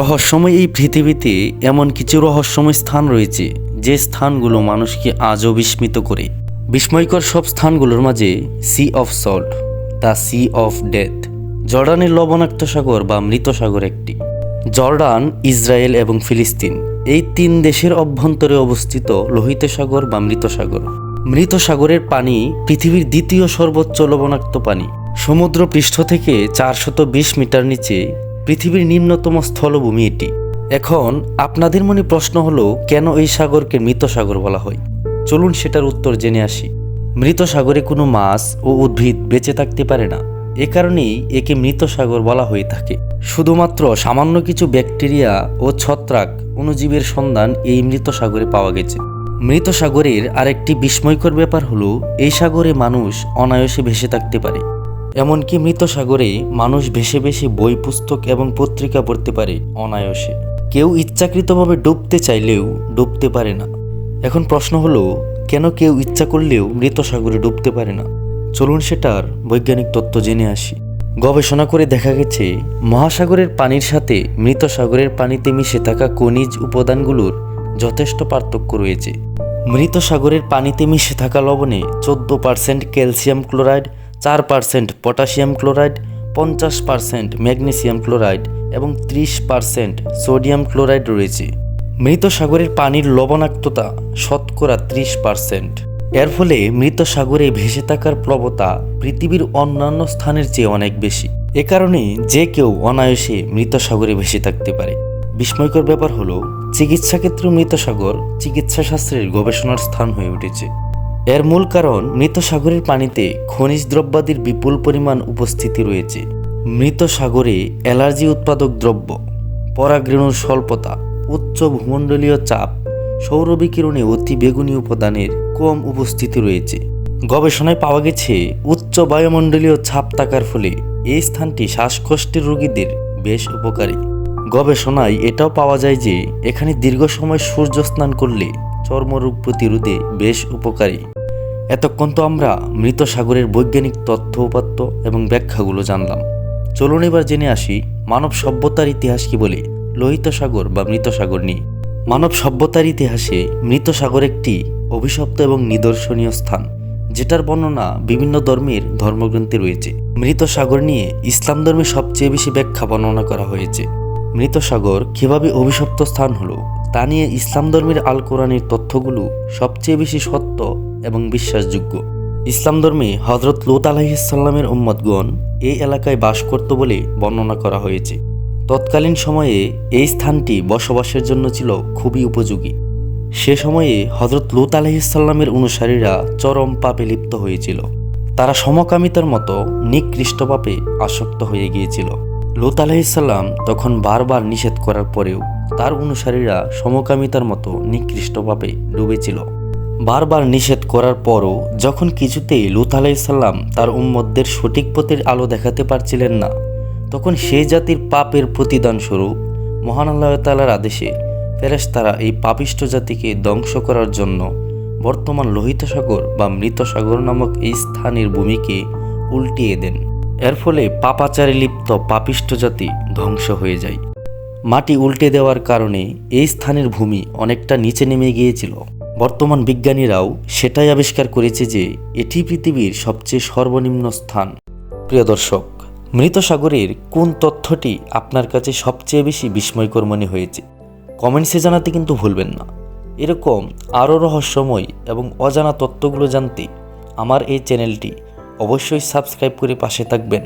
রহস্যময় এই পৃথিবীতে এমন কিছু রহস্যময় স্থান রয়েছে, যে স্থানগুলো মানুষকে আজও বিস্মিত করে। বিস্ময়কর সব স্থানগুলোর মাঝে sea of salt the sea of death জর্ডানের লবণাক্ত সাগর বা মৃত সাগর একটি। জর্ডান, ইসরায়েল এবং ফিলিস্তিন, এই তিন দেশের অভ্যন্তরে অবস্থিত লোহিত সাগর বা মৃত সাগর। মৃত সাগরের পানি পৃথিবীর দ্বিতীয় সর্বোচ্চ লবণাক্ত পানি। সমুদ্র পৃষ্ঠ থেকে চারশত মিটার নিচে পৃথিবীর নিম্নতম স্থলভূমি এটি। এখন আপনাদের মনে প্রশ্ন হলো, কেন এই সাগরকে মৃত সাগর বলা হয়? চলুন সেটার উত্তর জেনে আসি। মৃত সাগরে কোনো মাছ ও উদ্ভিদ বেঁচে থাকতে পারে না। এ কারণেই একে মৃত সাগর বলা হয়ে থাকে। শুধুমাত্র সামান্য কিছু ব্যাকটেরিয়া ও ছত্রাক অণুজীবের সন্ধান এই মৃত সাগরে পাওয়া গেছে। মৃত সাগরের আরেকটি বিস্ময়কর ব্যাপার হলো, এই সাগরে মানুষ অনায়াসে ভেসে থাকতে পারে। এমনকি মৃত সাগরে মানুষ ভেসে ভেসে বই, পুস্তক এবং পত্রিকা পড়তে পারে অনায়াসে। কেউ ইচ্ছাকৃতভাবে ডুবতে চাইলেও ডুবতে পারে না। এখন প্রশ্ন হলো, কেন কেউ ইচ্ছা করলেও মৃত সাগরে ডুবতে পারে না? চলুন সেটার বৈজ্ঞানিক তত্ত্ব জেনে আসি। গবেষণা করে দেখা গেছে, মহাসাগরের পানির সাথে মৃত সাগরের পানিতে মিশে থাকা খনিজ উপাদানগুলোর যথেষ্ট পার্থক্য রয়েছে। মৃত সাগরের পানিতে মিশে থাকা লবণে চোদ্দ পার্সেন্ট ক্যালসিয়াম ক্লোরাইড চার পার্সেন্ট পটাশিয়াম ক্লোরাইড, পঞ্চাশ পার্সেন্ট ম্যাগনেসিয়াম ক্লোরাইড এবং ত্রিশ পার্সেন্ট সোডিয়াম ক্লোরাইড রয়েছে। মৃত সাগরের পানির লবণাক্ততা শতকরা ত্রিশ পার্সেন্ট এর ফলে মৃত সাগরে ভেসে থাকার প্রবতা পৃথিবীর অন্যান্য স্থানের চেয়ে অনেক বেশি। এ কারণে যে কেউ অনায়াসে মৃত সাগরে ভেসে থাকতে পারে। বিস্ময়কর ব্যাপার হলো চিকিৎসা ক্ষেত্রে মৃত সাগর চিকিৎসা শাস্ত্রের গবেষণার স্থান হয়ে উঠেছে। এর মূল কারণ মৃত সাগরের পানিতে খনিজ দ্রব্যাদির বিপুল পরিমাণ উপস্থিতি রয়েছে। মৃত সাগরে অ্যালার্জি উৎপাদক দ্রব্য, পরাগরেণুর স্বল্পতা, উচ্চ ভূমণ্ডলীয় চাপ, সৌর বিকিরণে অতি বেগুনি উপাদানের কম উপস্থিতি রয়েছে। গবেষণায় পাওয়া গেছে, উচ্চ বায়ুমণ্ডলীয় ছাপ থাকার ফলে এই স্থানটি শ্বাসকষ্টের রোগীদের বেশ উপকারী। গবেষণায় এটাও পাওয়া যায় যে, এখানে দীর্ঘ সময় সূর্য স্নান করলে চর্মরোগ প্রতিরোধে বেশ উপকারী। এতক্ষণ তো আমরা মৃত সাগরের বৈজ্ঞানিক তথ্য, উপাত্ত এবং ব্যাখ্যাগুলো জানলাম। চলুন এবার জেনে আসি মানব সভ্যতার ইতিহাস কি বলে? লোহিত সাগর বা মৃত সাগর নিয়ে। মানব সভ্যতার ইতিহাসে মৃত সাগর একটি অভিশপ্ত এবং নিদর্শনীয় স্থান, যেটার বর্ণনা বিভিন্ন ধর্মের ধর্মগ্রন্থে রয়েছে। মৃত সাগর নিয়ে ইসলাম ধর্মে সবচেয়ে বেশি ব্যাখ্যা বর্ণনা করা হয়েছে। মৃত সাগর কীভাবে অভিশপ্ত স্থান হলো? তা নিয়ে ইসলাম ধর্মের আল কোরআনের তথ্যগুলো সবচেয়ে বেশি সত্য এবং বিশ্বাসযোগ্য। ইসলাম ধর্মে হজরত লুত আলাহিসাল্লামের উম্মতগণ এই এলাকায় বাস করত বলে বর্ণনা করা হয়েছে। তৎকালীন সময়ে এই স্থানটি বসবাসের জন্য ছিল খুবই উপযোগী। সে সময়ে হজরত লুত আলহিসাল্লামের অনুসারীরা চরম পাপে লিপ্ত হয়েছিল। তারা সমকামিতার মতো নিকৃষ্ট পাপে আসক্ত হয়ে গিয়েছিল। লুত আলহিসাল্লাম তখন বারবার নিষেধ করার পরেও তার অনুসারীরা সমকামিতার মতো নিকৃষ্ট পাপে ডুবেছিল। বারবার নিষেধ করার পরও যখন কিছুতেই লুত আলাইসাল্লাম তার উম্মতদের সঠিক পথের আলো দেখাতে পারছিলেন না, তখন সেই জাতির পাপের প্রতিদান স্বরূপ মহান আল্লাহ তালার আদেশে ফেরেশতারা এই পাপিষ্ট জাতিকে ধ্বংস করার জন্য বর্তমান লোহিত সাগর বা মৃত সাগর নামক এই স্থানের ভূমিকে উল্টিয়ে দেন। এর ফলে পাপাচারে লিপ্ত পাপিষ্ট জাতি ধ্বংস হয়ে যায়। মাটি উল্টে দেওয়ার কারণে এই স্থানের ভূমি অনেকটা নিচে নেমে গিয়েছিল। বর্তমান বিজ্ঞানীরাও সেটাই আবিষ্কার করেছে যে এটি পৃথিবীর সবচেয়ে সর্বনিম্ন স্থান। প্রিয় দর্শক মৃত সাগরের কোন তথ্যটি আপনার কাছে সবচেয়ে বেশি বিস্ময়কর মনে হয়েছে? কমেন্টসে জানাতে কিন্তু ভুলবেন না। এরকম আরও রহস্যময় এবং অজানা তথ্যগুলো জানতে আমার এই চ্যানেলটি অবশ্যই সাবস্ক্রাইব করে পাশে থাকবেন।